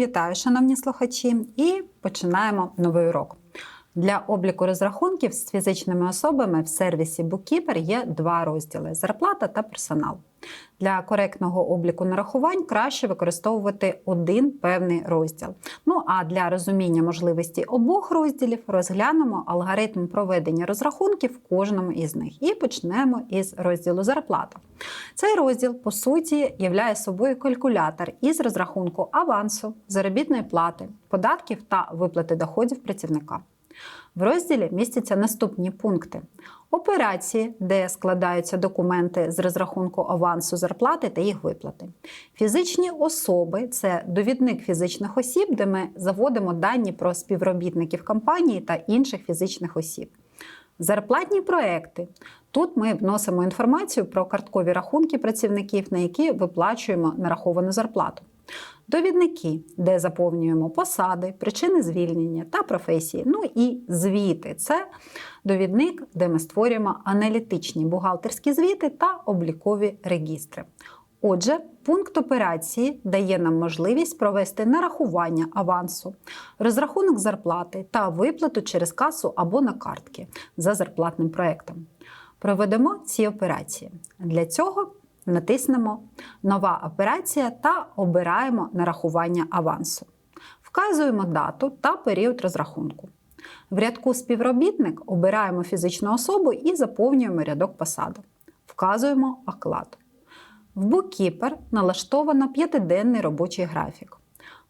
вітаю, шановні слухачі, і починаємо новий урок. Для обліку розрахунків з фізичними особами в сервісі Bookkeeper є два розділи зарплата та персонал. Для коректного обліку нарахувань краще використовувати один певний розділ. Ну а для розуміння можливості обох розділів розглянемо алгоритм проведення розрахунків в кожному із них. І почнемо із розділу зарплата. Цей розділ, по суті, являє собою калькулятор із розрахунку авансу, заробітної плати, податків та виплати доходів працівника. В розділі містяться наступні пункти: операції, де складаються документи з розрахунку авансу зарплати та їх виплати. Фізичні особи це довідник фізичних осіб, де ми заводимо дані про співробітників компанії та інших фізичних осіб. Зарплатні проекти. Тут ми вносимо інформацію про карткові рахунки працівників, на які виплачуємо нараховану зарплату. Довідники, де заповнюємо посади, причини звільнення та професії. Ну і звіти це довідник, де ми створюємо аналітичні бухгалтерські звіти та облікові регістри. Отже, пункт операції дає нам можливість провести нарахування авансу, розрахунок зарплати та виплату через касу або на картки за зарплатним проектом. Проведемо ці операції. Для цього натиснемо Нова операція та обираємо нарахування авансу. Вказуємо дату та період розрахунку. В рядку Співробітник обираємо фізичну особу і заповнюємо рядок посади. Вказуємо оклад. В Bookkeeper налаштовано п'ятиденний робочий графік.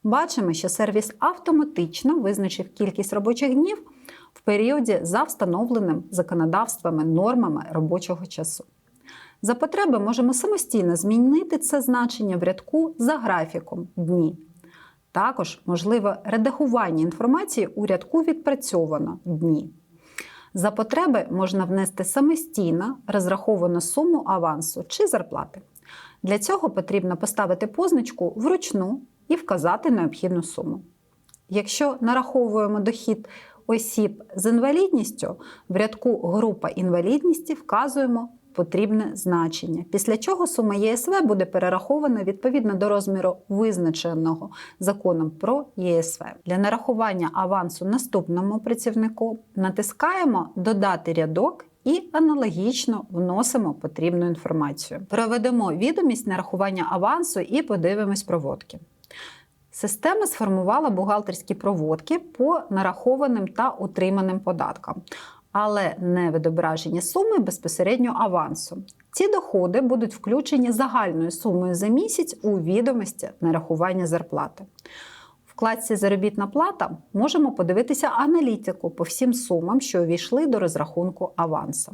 Бачимо, що сервіс автоматично визначив кількість робочих днів в періоді за встановленим законодавствами нормами робочого часу. За потреби можемо самостійно змінити це значення в рядку за графіком дні. Також можливе редагування інформації у рядку відпрацьовано дні. За потреби можна внести самостійно розраховану суму авансу чи зарплати. Для цього потрібно поставити позначку вручну і вказати необхідну суму. Якщо нараховуємо дохід осіб з інвалідністю, в рядку Група інвалідності вказуємо потрібне значення, після чого сума ЄСВ буде перерахована відповідно до розміру визначеного законом про ЄСВ. Для нарахування авансу наступному працівнику натискаємо Додати рядок. І аналогічно вносимо потрібну інформацію. Проведемо відомість нарахування авансу і подивимось проводки. Система сформувала бухгалтерські проводки по нарахованим та отриманим податкам але не відображені суми безпосередньо авансу. Ці доходи будуть включені загальною сумою за місяць у відомості нарахування зарплати. В вкладці Заробітна плата можемо подивитися аналітику по всім сумам, що увійшли до розрахунку авансу.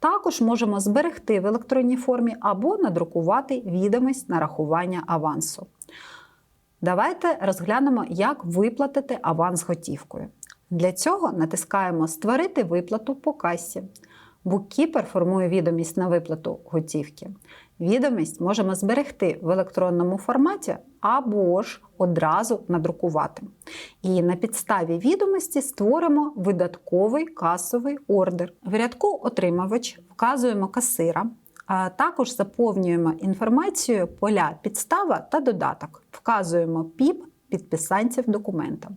Також можемо зберегти в електронній формі або надрукувати відомість нарахування авансу. Давайте розглянемо, як виплатити аванс готівкою. Для цього натискаємо Створити виплату по касі. Буккіпер формує відомість на виплату готівки. Відомість можемо зберегти в електронному форматі або ж одразу надрукувати. І на підставі відомості створимо видатковий касовий ордер. В рядку Отримувач вказуємо касира, а також заповнюємо інформацію поля підстава та додаток. Вказуємо ПІП підписанців документа.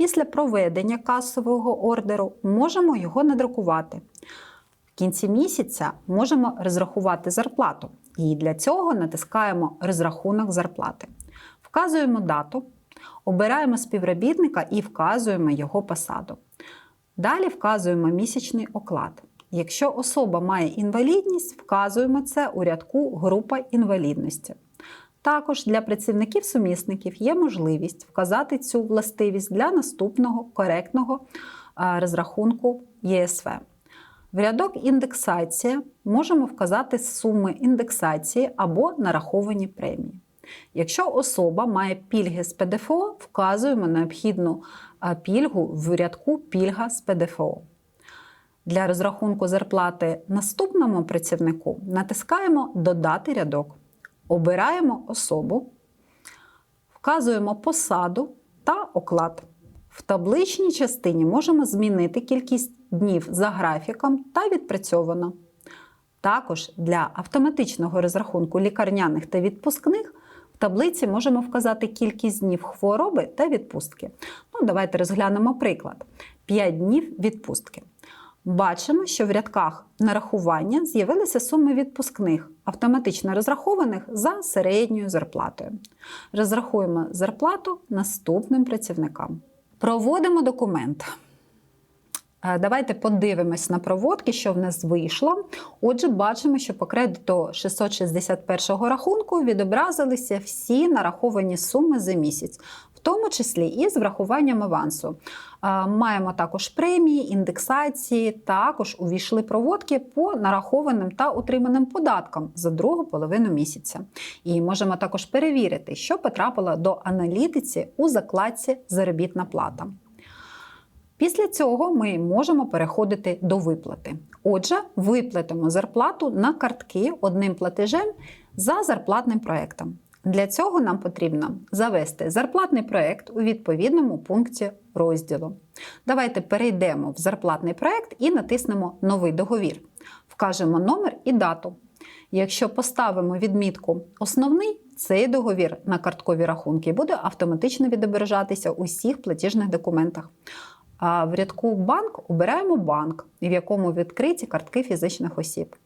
Після проведення касового ордеру можемо його надрукувати. В кінці місяця можемо розрахувати зарплату. І для цього натискаємо Розрахунок зарплати. Вказуємо дату, обираємо співробітника і вказуємо його посаду. Далі вказуємо місячний оклад. Якщо особа має інвалідність, вказуємо це у рядку Група інвалідності. Також для працівників-сумісників є можливість вказати цю властивість для наступного коректного розрахунку ЄСВ. В рядок індексація можемо вказати суми індексації або нараховані премії. Якщо особа має пільги з ПДФО, вказуємо необхідну пільгу в рядку Пільга з ПДФО. Для розрахунку зарплати наступному працівнику натискаємо Додати рядок. Обираємо особу, вказуємо посаду та оклад. В табличній частині можемо змінити кількість днів за графіком та відпрацьовано. Також для автоматичного розрахунку лікарняних та відпускних в таблиці можемо вказати кількість днів хвороби та відпустки. Ну, давайте розглянемо приклад: 5 днів відпустки. Бачимо, що в рядках нарахування з'явилися суми відпускних, автоматично розрахованих за середньою зарплатою. Розрахуємо зарплату наступним працівникам. Проводимо документ. Е, Давайте подивимось на проводки, що в нас вийшло. Отже, бачимо, що по кредиту 661 рахунку відобразилися всі нараховані суми за місяць, тому числі і з врахуванням авансу. Маємо також премії, індексації, також увійшли проводки по нарахованим та утриманим податкам за другу половину місяця. І можемо також перевірити, що потрапило до аналітиці у закладці Заробітна плата. Після цього ми можемо переходити до виплати. Отже, виплатимо зарплату на картки одним платежем за зарплатним проектом. Для цього нам потрібно завести зарплатний проект у відповідному пункті розділу. Давайте перейдемо в зарплатний проект і натиснемо Новий договір. Вкажемо номер і дату. Якщо поставимо відмітку Основний, цей договір на карткові рахунки буде автоматично відображатися у всіх платіжних документах. А в рядку банк обираємо банк, в якому відкриті картки фізичних осіб.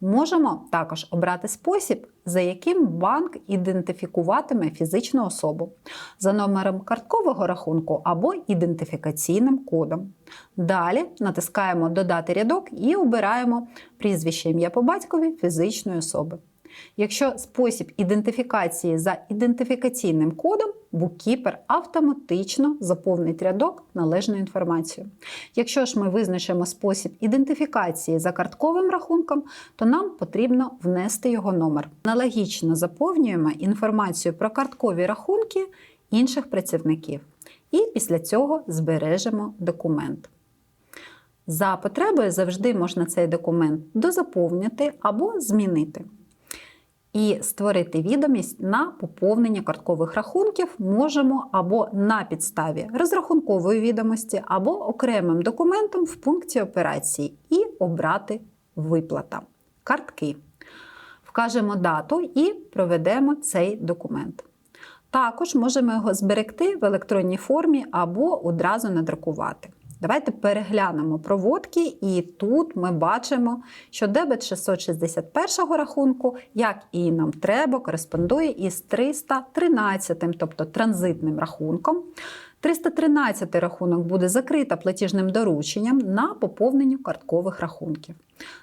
Можемо також обрати спосіб, за яким банк ідентифікуватиме фізичну особу за номером карткового рахунку або ідентифікаційним кодом. Далі натискаємо Додати рядок і обираємо прізвище ім'я по батькові фізичної особи. Якщо спосіб ідентифікації за ідентифікаційним кодом, буккіпер автоматично заповнить рядок належною інформацією. Якщо ж ми визначимо спосіб ідентифікації за картковим рахунком, то нам потрібно внести його номер. Аналогічно заповнюємо інформацію про карткові рахунки інших працівників. І після цього збережемо документ. За потребою завжди можна цей документ дозаповнити або змінити. І створити відомість на поповнення карткових рахунків можемо або на підставі розрахункової відомості, або окремим документом в пункті операції і обрати виплата картки. Вкажемо дату і проведемо цей документ. Також можемо його зберегти в електронній формі або одразу надрукувати. Давайте переглянемо проводки, і тут ми бачимо, що дебет 661 рахунку, як і нам треба, кореспондує із 313, тобто транзитним рахунком. 313 рахунок буде закрита платіжним дорученням на поповненню карткових рахунків.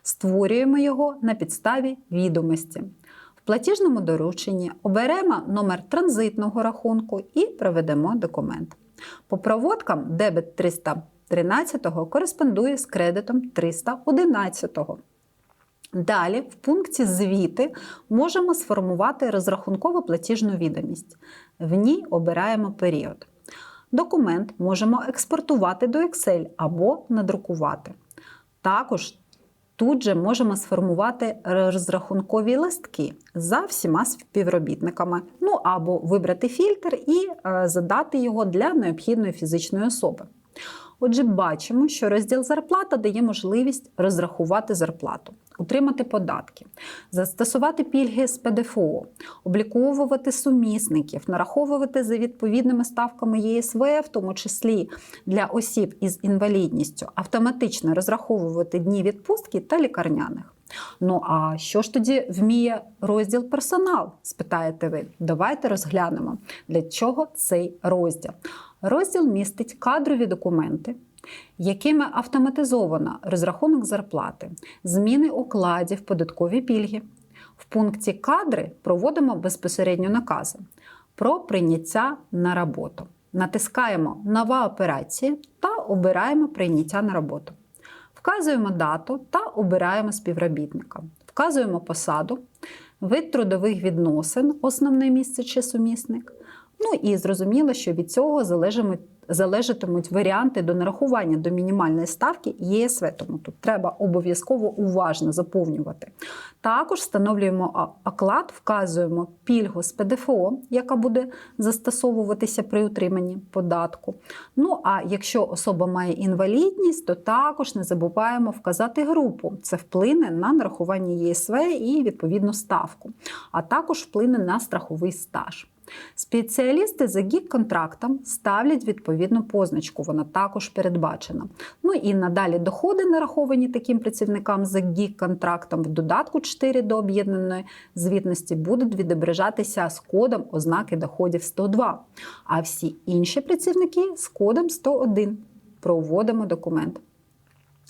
Створюємо його на підставі відомості. В платіжному дорученні оберемо номер транзитного рахунку і проведемо документ. По проводкам дебет 313 кореспондує з кредитом 311-го. Далі, в пункті Звіти можемо сформувати розрахунково платіжну відомість. В ній обираємо період. Документ можемо експортувати до Excel або надрукувати. Також тут же можемо сформувати розрахункові листки за всіма співробітниками. Ну або вибрати фільтр і е, задати його для необхідної фізичної особи. Отже, бачимо, що розділ зарплата дає можливість розрахувати зарплату, утримати податки, застосувати пільги з ПДФО, обліковувати сумісників, нараховувати за відповідними ставками ЄСВ, в тому числі для осіб із інвалідністю, автоматично розраховувати дні відпустки та лікарняних. Ну а що ж тоді вміє розділ персонал? спитаєте ви. Давайте розглянемо, для чого цей розділ. Розділ містить кадрові документи, якими автоматизовано розрахунок зарплати, зміни окладів, податкові пільги. В пункті кадри проводимо безпосередньо накази про прийняття на роботу. Натискаємо Нова операція та обираємо прийняття на роботу. Вказуємо дату та обираємо співробітника. Вказуємо посаду, вид трудових відносин, основне місце чи сумісник. Ну і зрозуміло, що від цього залежатимуть варіанти до нарахування до мінімальної ставки ЄСВ, тому тут треба обов'язково уважно заповнювати. Також встановлюємо оклад, вказуємо пільгу з ПДФО, яка буде застосовуватися при утриманні податку. Ну а якщо особа має інвалідність, то також не забуваємо вказати групу. Це вплине на нарахування ЄСВ і відповідну ставку, а також вплине на страховий стаж. Спеціалісти за гік-контрактом ставлять відповідну позначку, вона також передбачена. Ну і надалі доходи, нараховані таким працівникам за гік-контрактом в додатку 4 до об'єднаної звітності, будуть відображатися з кодом ознаки доходів 102, а всі інші працівники з кодом 101. Проводимо документ.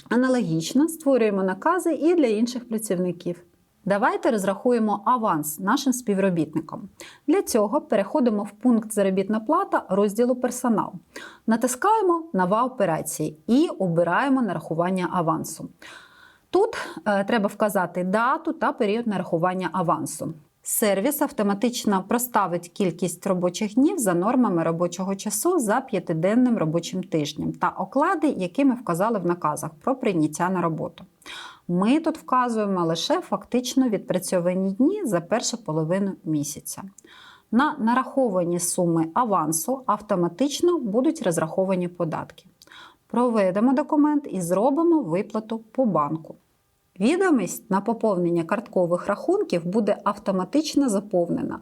Аналогічно створюємо накази і для інших працівників. Давайте розрахуємо аванс нашим співробітникам. Для цього переходимо в пункт заробітна плата розділу персонал. Натискаємо Нова операція і обираємо нарахування авансу. Тут е, треба вказати дату та період нарахування авансу. Сервіс автоматично проставить кількість робочих днів за нормами робочого часу за п'ятиденним робочим тижнем та оклади, які ми вказали в наказах про прийняття на роботу. Ми тут вказуємо лише фактично відпрацьовані дні за першу половину місяця. На нараховані суми авансу автоматично будуть розраховані податки. Проведемо документ і зробимо виплату по банку. Відомість на поповнення карткових рахунків буде автоматично заповнена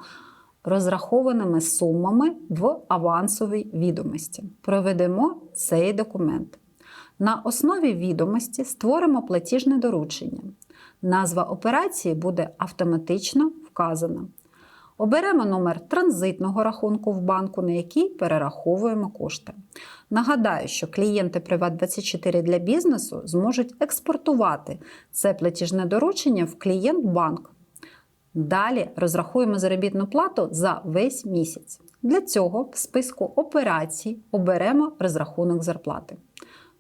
розрахованими сумами в авансовій відомості. Проведемо цей документ. На основі відомості створимо платіжне доручення. Назва операції буде автоматично вказана. Оберемо номер транзитного рахунку в банку, на який перераховуємо кошти. Нагадаю, що клієнти Приват24 для бізнесу зможуть експортувати це платіжне доручення в клієнт-банк. Далі розрахуємо заробітну плату за весь місяць. Для цього в списку операцій оберемо розрахунок зарплати.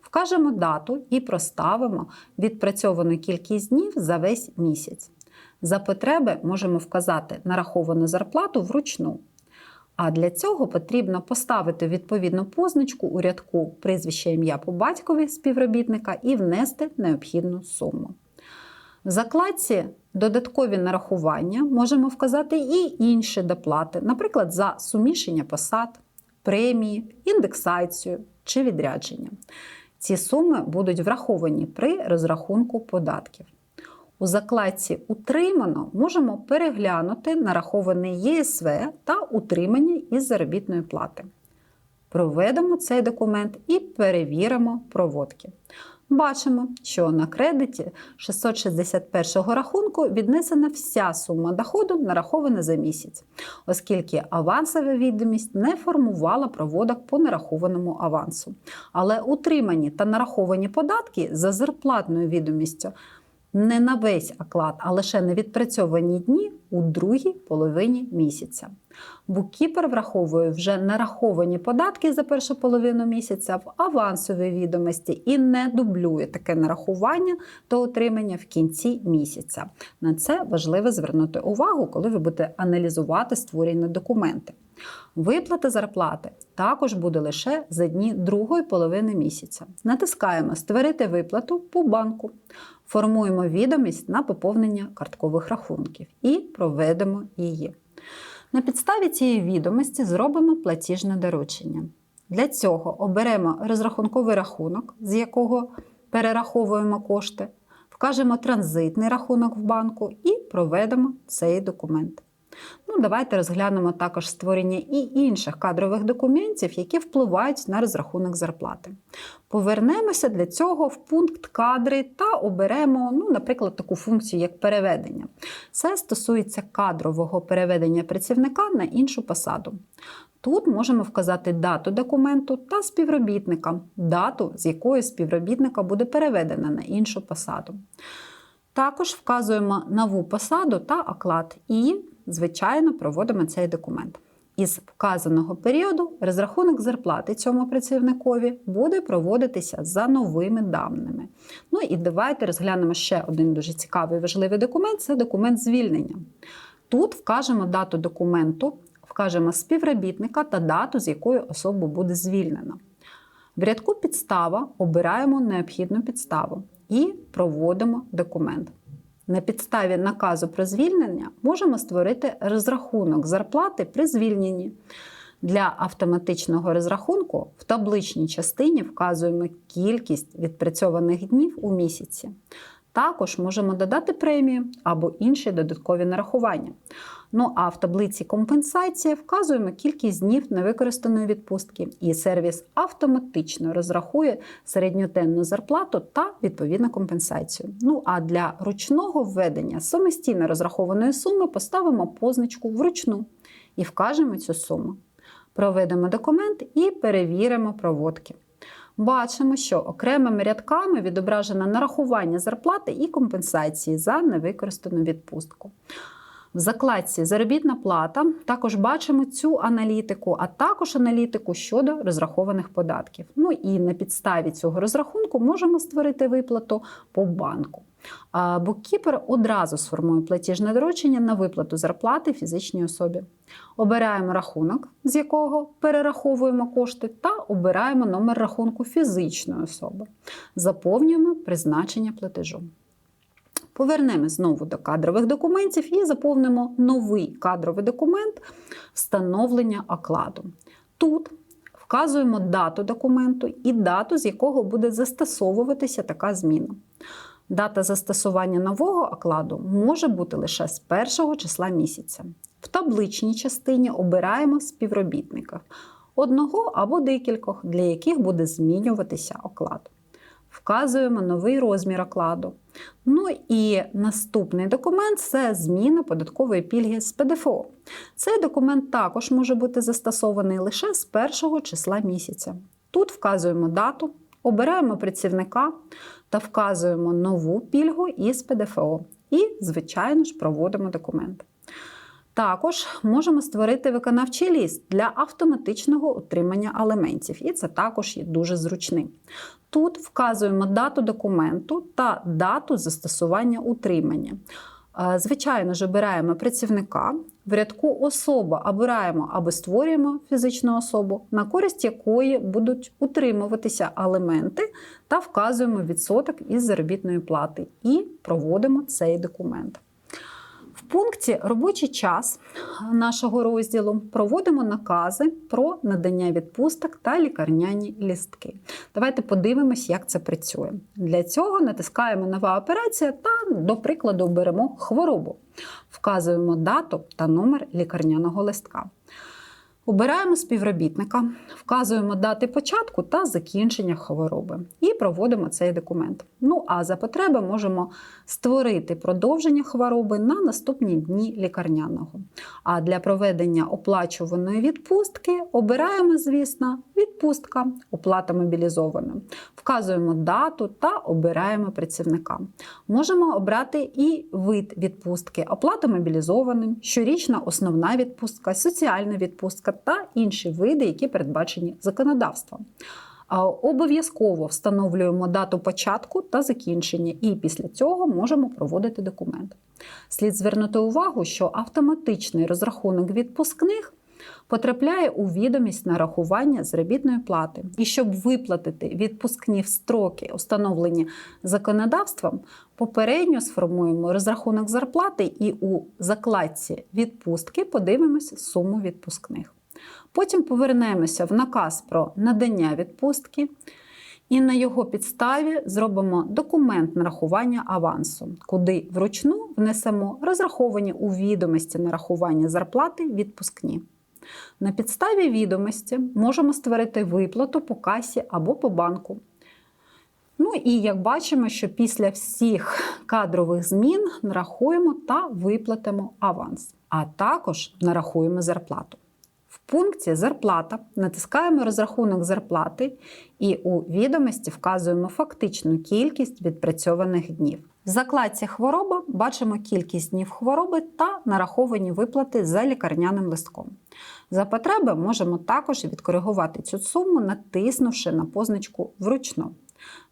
Вкажемо дату і проставимо відпрацьовану кількість днів за весь місяць. За потреби можемо вказати нараховану зарплату вручну. А для цього потрібно поставити відповідну позначку у рядку прізвище ім'я по батькові співробітника і внести необхідну суму. В закладці Додаткові нарахування можемо вказати і інші доплати, наприклад, за суміщення посад, премії, індексацію чи відрядження. Ці суми будуть враховані при розрахунку податків. У закладці Утримано можемо переглянути нарахований ЄСВ та утримання із заробітної плати. Проведемо цей документ і перевіримо проводки. Бачимо, що на кредиті 661 рахунку віднесена вся сума доходу, нарахована за місяць, оскільки авансова відомість не формувала проводок по нарахованому авансу. Але утримані та нараховані податки за зарплатною відомістю не на весь оклад, а лише на відпрацьовані дні у другій половині місяця. Буккіпер враховує вже нараховані податки за першу половину місяця в авансовій відомості і не дублює таке нарахування та отримання в кінці місяця. На це важливо звернути увагу, коли ви будете аналізувати створені документи. Виплата зарплати також буде лише за дні другої половини місяця. Натискаємо Створити виплату по банку. Формуємо відомість на поповнення карткових рахунків і проведемо її. На підставі цієї відомості зробимо платіжне доручення. Для цього оберемо розрахунковий рахунок, з якого перераховуємо кошти, вкажемо транзитний рахунок в банку і проведемо цей документ. Ну, Давайте розглянемо також створення і інших кадрових документів, які впливають на розрахунок зарплати. Повернемося для цього в пункт кадри та оберемо, ну, наприклад, таку функцію, як переведення. Це стосується кадрового переведення працівника на іншу посаду. Тут можемо вказати дату документу та співробітника, дату, з якої співробітника буде переведена на іншу посаду. Також вказуємо нову посаду та оклад і, звичайно, проводимо цей документ. Із вказаного періоду розрахунок зарплати цьому працівникові буде проводитися за новими даними. Ну і давайте розглянемо ще один дуже цікавий важливий документ це документ звільнення. Тут вкажемо дату документу, вкажемо співробітника та дату, з якої особу буде звільнено. В рядку підстава обираємо необхідну підставу і проводимо документ. На підставі наказу про звільнення можемо створити розрахунок зарплати при звільненні. Для автоматичного розрахунку в табличній частині вказуємо кількість відпрацьованих днів у місяці. Також можемо додати премію або інші додаткові нарахування. Ну а в таблиці компенсації вказуємо кількість днів невикористаної відпустки, і сервіс автоматично розрахує середньоденну зарплату та відповідну компенсацію. Ну а для ручного введення самостійно розрахованої суми поставимо позначку вручну і вкажемо цю суму. Проведемо документ і перевіримо проводки. Бачимо, що окремими рядками відображено нарахування зарплати і компенсації за невикористану відпустку. В закладці Заробітна плата також бачимо цю аналітику, а також аналітику щодо розрахованих податків. Ну і на підставі цього розрахунку можемо створити виплату по банку. А Буккіпер одразу сформує платіжне доручення на виплату зарплати фізичній особі. Обираємо рахунок, з якого перераховуємо кошти, та обираємо номер рахунку фізичної особи. Заповнюємо призначення платежу. Повернемо знову до кадрових документів і заповнимо новий кадровий документ встановлення окладу. Тут вказуємо дату документу і дату, з якого буде застосовуватися така зміна. Дата застосування нового окладу може бути лише з першого числа місяця. В табличній частині обираємо співробітника одного або декількох, для яких буде змінюватися оклад. Вказуємо новий розмір окладу. Ну і наступний документ це зміна податкової пільги з ПДФО. Цей документ також може бути застосований лише з першого числа місяця. Тут вказуємо дату, обираємо працівника та вказуємо нову пільгу із ПДФО. І, звичайно ж, проводимо документ. Також можемо створити виконавчий ліст для автоматичного отримання алементів, і це також є дуже зручним. Тут вказуємо дату документу та дату застосування утримання. Е, Звичайно ж, обираємо працівника. В рядку особа обираємо або створюємо фізичну особу, на користь якої будуть утримуватися алементи, та вказуємо відсоток із заробітної плати і проводимо цей документ. Пункті Робочий час нашого розділу проводимо накази про надання відпусток та лікарняні лістки. Давайте подивимось, як це працює. Для цього натискаємо Нова операція та, до прикладу, беремо хворобу. Вказуємо дату та номер лікарняного листка. Обираємо співробітника, вказуємо дати початку та закінчення хвороби і проводимо цей документ. Ну а за потреби можемо створити продовження хвороби на наступні дні лікарняного. А для проведення оплачуваної відпустки обираємо, звісно, відпустка, оплата мобілізована. Вказуємо дату та обираємо працівника. Можемо обрати і вид відпустки, оплата мобілізованим, щорічна основна відпустка, соціальна відпустка та інші види, які передбачені законодавством. Обов'язково встановлюємо дату початку та закінчення, і після цього можемо проводити документ. Слід звернути увагу, що автоматичний розрахунок відпускних потрапляє у відомість нарахування заробітної плати. І щоб виплатити відпускні в строки, установлені законодавством, попередньо сформуємо розрахунок зарплати і у закладці відпустки подивимося суму відпускних. Потім повернемося в наказ про надання відпустки. І на його підставі зробимо документ нарахування авансу, куди вручну внесемо розраховані у відомості нарахування зарплати відпускні. На підставі відомості можемо створити виплату по касі або по банку. Ну і як бачимо, що після всіх кадрових змін нарахуємо та виплатимо аванс, а також нарахуємо зарплату. Пункті Зарплата натискаємо розрахунок зарплати і у відомості вказуємо фактичну кількість відпрацьованих днів. В закладці Хвороба бачимо кількість днів хвороби та нараховані виплати за лікарняним листком. За потреби можемо також відкоригувати цю суму, натиснувши на позначку вручну.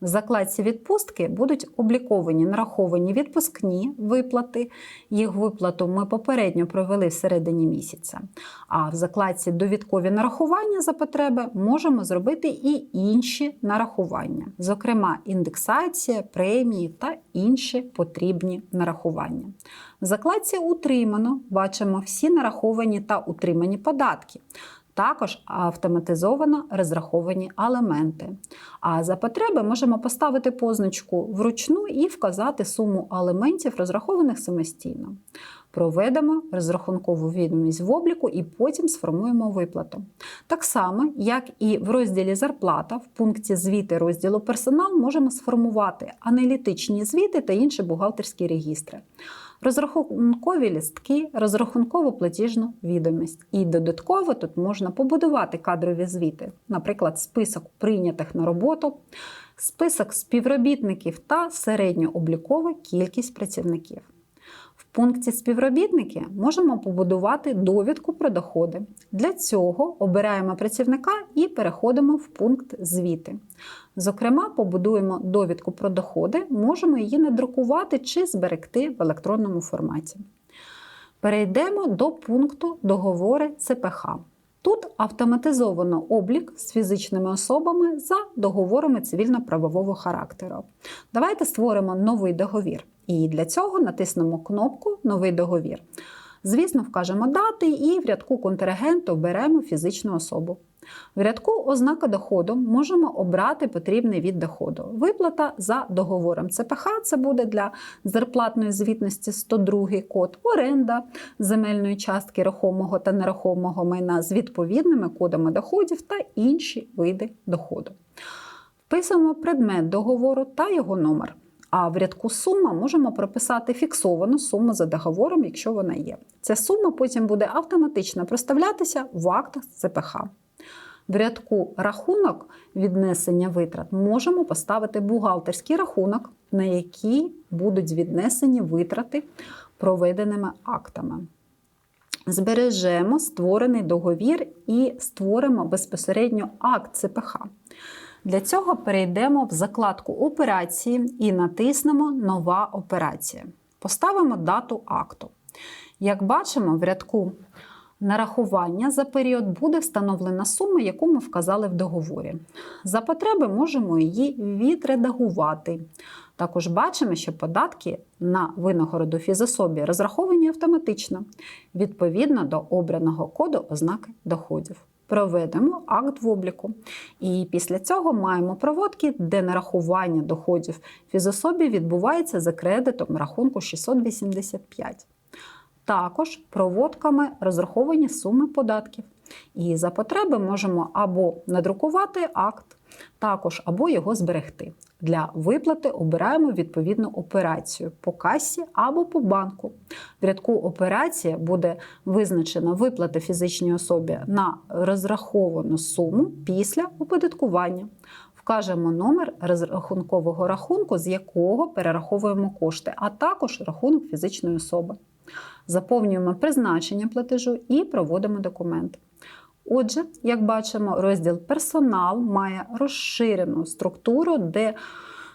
В закладці відпустки будуть обліковані нараховані відпускні виплати. Їх виплату ми попередньо провели всередині місяця. А в закладці довідкові нарахування за потреби можемо зробити і інші нарахування, зокрема індексація, премії та інші потрібні нарахування. В закладці утримано бачимо всі нараховані та утримані податки. Також автоматизовано розраховані алементи. А за потреби можемо поставити позначку вручну і вказати суму алементів, розрахованих самостійно. Проведемо розрахункову відомість в обліку і потім сформуємо виплату. Так само, як і в розділі Зарплата, в пункті звіти розділу Персонал можемо сформувати аналітичні звіти та інші бухгалтерські регістри розрахункові лістки, розрахункову платіжну відомість. І додатково тут можна побудувати кадрові звіти, наприклад, список прийнятих на роботу, список співробітників та середньооблікова кількість працівників. В пункті співробітники можемо побудувати довідку про доходи. Для цього обираємо працівника і переходимо в пункт звіти. Зокрема, побудуємо довідку про доходи, можемо її надрукувати чи зберегти в електронному форматі. Перейдемо до пункту договори ЦПХ. Тут автоматизовано облік з фізичними особами за договорами цивільно-правового характеру. Давайте створимо новий договір. І для цього натиснемо кнопку Новий договір. Звісно, вкажемо дати і в рядку контрагенту беремо фізичну особу. В рядку ознака доходу можемо обрати потрібний від доходу. Виплата за договором ЦПХ це буде для зарплатної звітності 102 код, оренда земельної частки рухомого та нерухомого майна з відповідними кодами доходів та інші види доходу. Вписуємо предмет договору та його номер. А в рядку сума можемо прописати фіксовану суму за договором, якщо вона є. Ця сума потім буде автоматично проставлятися в актах ЦПХ. В рядку рахунок віднесення витрат можемо поставити бухгалтерський рахунок, на який будуть віднесені витрати проведеними актами. Збережемо створений договір і створимо безпосередньо акт ЦПХ. Для цього перейдемо в закладку операції і натиснемо Нова операція. Поставимо дату акту. Як бачимо, в рядку нарахування за період буде встановлена сума, яку ми вказали в договорі. За потреби можемо її відредагувати. Також бачимо, що податки на винагороду фізособі розраховані автоматично відповідно до обраного коду ознаки доходів. Проведемо акт в обліку. І після цього маємо проводки, де нарахування доходів фізособі відбувається за кредитом рахунку 685 також проводками розраховані суми податків. І за потреби можемо або надрукувати акт, також або його зберегти. Для виплати обираємо відповідну операцію по касі або по банку. В рядку операція буде визначена виплата фізичній особі на розраховану суму після оподаткування. Вкажемо номер розрахункового рахунку, з якого перераховуємо кошти, а також рахунок фізичної особи заповнюємо призначення платежу і проводимо документ. Отже, як бачимо, розділ персонал має розширену структуру, де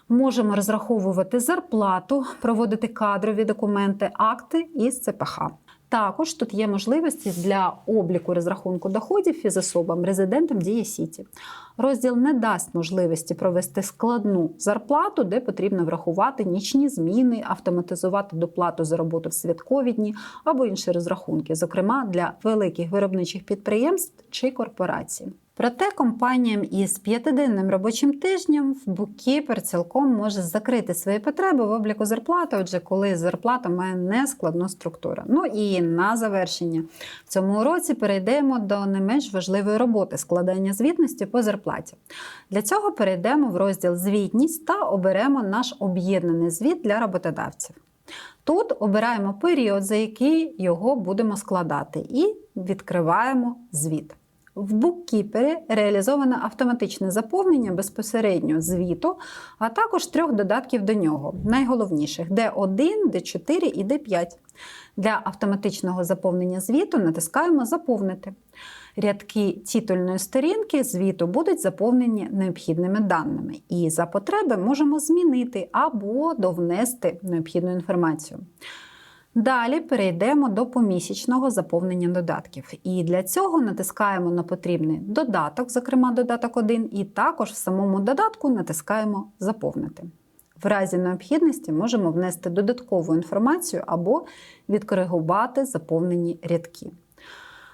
можемо розраховувати зарплату, проводити кадрові документи, акти із ЦПХ. Також тут є можливості для обліку розрахунку доходів фізособам, резидентам Дія Сіті. Розділ не дасть можливості провести складну зарплату, де потрібно врахувати нічні зміни, автоматизувати доплату за роботу в святкові дні або інші розрахунки, зокрема для великих виробничих підприємств чи корпорацій. Проте компаніям із п'ятиденним робочим тижнем в букіпер цілком може закрити свої потреби в обліку зарплати, отже, коли зарплата має нескладну структуру. Ну і на завершення в цьому уроці перейдемо до не менш важливої роботи складання звітності по зарплаті. Для цього перейдемо в розділ Звітність та оберемо наш об'єднаний звіт для роботодавців. Тут обираємо період, за який його будемо складати, і відкриваємо звіт. В буккіпері реалізовано автоматичне заповнення безпосередньо звіту, а також трьох додатків до нього, найголовніших D1, D4 і D5. Для автоматичного заповнення звіту натискаємо Заповнити. Рядки титульної сторінки звіту будуть заповнені необхідними даними, і за потреби можемо змінити або довнести необхідну інформацію. Далі перейдемо до помісячного заповнення додатків. І для цього натискаємо на потрібний додаток, зокрема додаток 1, і також в самому додатку натискаємо Заповнити. В разі необхідності можемо внести додаткову інформацію або відкоригувати заповнені рядки.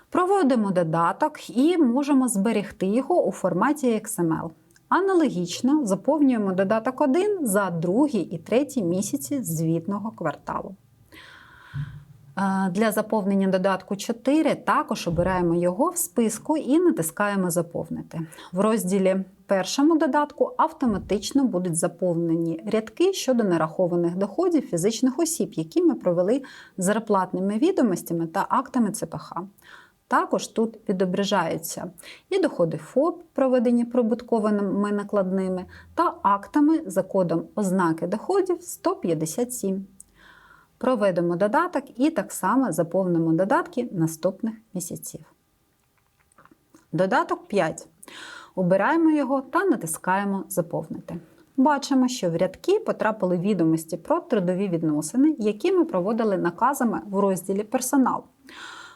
Проводимо додаток і можемо зберегти його у форматі XML. Аналогічно заповнюємо додаток 1 за другий і третій місяці звітного кварталу. Для заповнення додатку 4 також обираємо його в списку і натискаємо Заповнити. В розділі першому додатку автоматично будуть заповнені рядки щодо нарахованих доходів фізичних осіб, які ми провели зарплатними відомостями та актами ЦПХ. Також тут відображаються і доходи ФОП, проведені прибутковими накладними, та актами за кодом ознаки доходів 157. Проведемо додаток і так само заповнимо додатки наступних місяців. Додаток 5. Обираємо його та натискаємо Заповнити. Бачимо, що в рядки потрапили відомості про трудові відносини, які ми проводили наказами в розділі Персонал.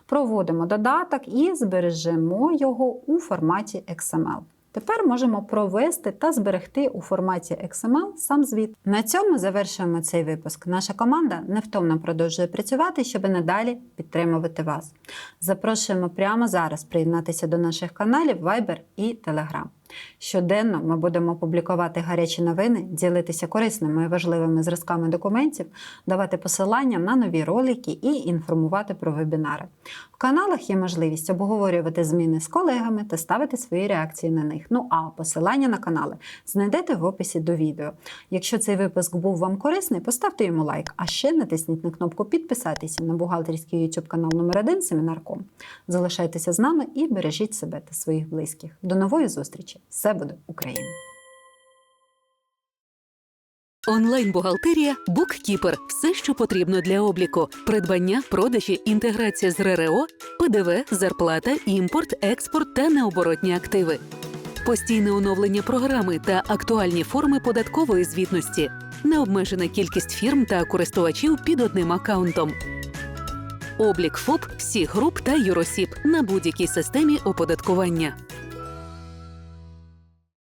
Проводимо додаток і збережемо його у форматі XML. Тепер можемо провести та зберегти у форматі XML сам звіт. На цьому завершуємо цей випуск. Наша команда невтомно продовжує працювати, щоб надалі підтримувати вас. Запрошуємо прямо зараз приєднатися до наших каналів Viber і Telegram. Щоденно ми будемо публікувати гарячі новини, ділитися корисними і важливими зразками документів, давати посилання на нові ролики і інформувати про вебінари. В каналах є можливість обговорювати зміни з колегами та ставити свої реакції на них. Ну а посилання на канали знайдете в описі до відео. Якщо цей випуск був вам корисний, поставте йому лайк, а ще натисніть на кнопку підписатися на бухгалтерський YouTube канал номер 1 Семінарком. Залишайтеся з нами і бережіть себе та своїх близьких. До нової зустрічі! Все буде Україна! Онлайн-бухгалтерія BookKeeper – все, що потрібно для обліку: придбання, продажі, інтеграція з РРО, ПДВ, зарплата, імпорт, експорт та необоротні активи. Постійне оновлення програми та актуальні форми податкової звітності. Необмежена кількість фірм та користувачів під одним аккаунтом. Облік ФОП, всіх груп та юросіб на будь-якій системі оподаткування.